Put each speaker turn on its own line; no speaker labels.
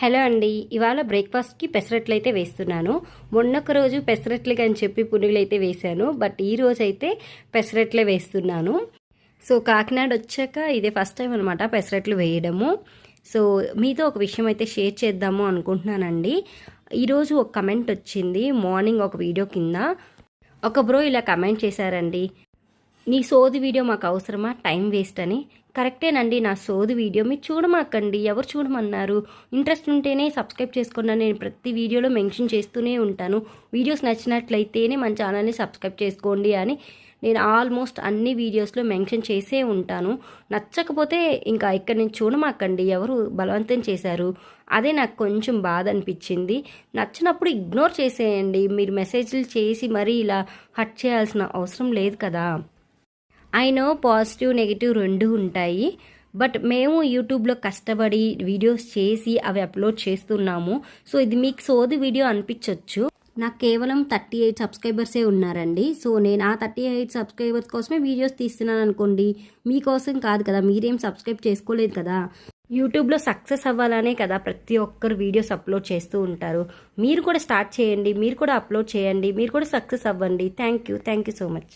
Hello అండి ఇవాళ బ్రేక్ఫాస్ట్కి పెసరట్లు అయితే వేస్తున్నాను. మొన్నొక రోజు పెసరట్లకి అని చెప్పి పునుగులు అయితే వేశాను బట్ ఈ రోజు అయితే పెసరట్లే వేస్తున్నాను. సో కాకినాడ వచ్చాక ఇదే ఫస్ట్ టైం అనమాట పెసరట్లు వేయడము. సో మీతో ఒక విషయం అయితే షేర్ చేద్దాము అనుకుంటున్నానండి. ఈరోజు ఒక కమెంట్ వచ్చింది మార్నింగ్ ఒక వీడియో కింద. ఒక బ్రో ఇలా కమెంట్ చేశారండి నీ సోది వీడియో మాకు అవసరమా? టైం వేస్ట్ అని. కరెక్టేనండి నా సోది వీడియో. మీరు చూడమాకండి ఎవరు చూడమన్నారు? ఇంట్రెస్ట్ ఉంటేనే సబ్స్క్రైబ్ చేసుకున్నా నేను ప్రతి వీడియోలో మెన్షన్ చేస్తూనే ఉంటాను. వీడియోస్ నచ్చినట్లయితేనే మన ఛానల్ని సబ్స్క్రైబ్ చేసుకోండి అని నేను ఆల్మోస్ట్ అన్ని వీడియోస్లో మెన్షన్ చేసే ఉంటాను. నచ్చకపోతే ఇంకా ఇక్కడ నేను చూడమాకండి ఎవరు బలవంతం చేశారు? అదే నాకు కొంచెం బాధ అనిపించింది. నచ్చినప్పుడు ఇగ్నోర్ చేసేయండి. మీరు మెసేజ్లు చేసి మరీ ఇలా హట్ చేయాల్సిన అవసరం లేదు కదా. ఐ నో పాజిటివ్ నెగిటివ్ రెండు ఉంటాయి. బట్ మేము యూట్యూబ్లో కష్టపడి వీడియోస్ చేసి అవి అప్లోడ్ చేస్తున్నాము. సో ఇది మీకు సోది వీడియో అనిపించవచ్చు నాకు కేవలం థర్టీ ఎయిట్ సబ్స్క్రైబర్సే ఉన్నారండి. సో నేను ఆ థర్టీ ఎయిట్ సబ్స్క్రైబర్స్ కోసమే వీడియోస్ తీస్తున్నాను అనుకోండి. మీకోసం కాదు కదా మీరేం సబ్స్క్రైబ్ చేసుకోలేదు కదా. యూట్యూబ్లో సక్సెస్ అవ్వాలనే కదా ప్రతి ఒక్కరు వీడియోస్ అప్లోడ్ చేస్తూ ఉంటారు. మీరు కూడా స్టార్ట్ చేయండి మీరు కూడా అప్లోడ్ చేయండి మీరు కూడా సక్సెస్ అవ్వండి. Thank you thank you so much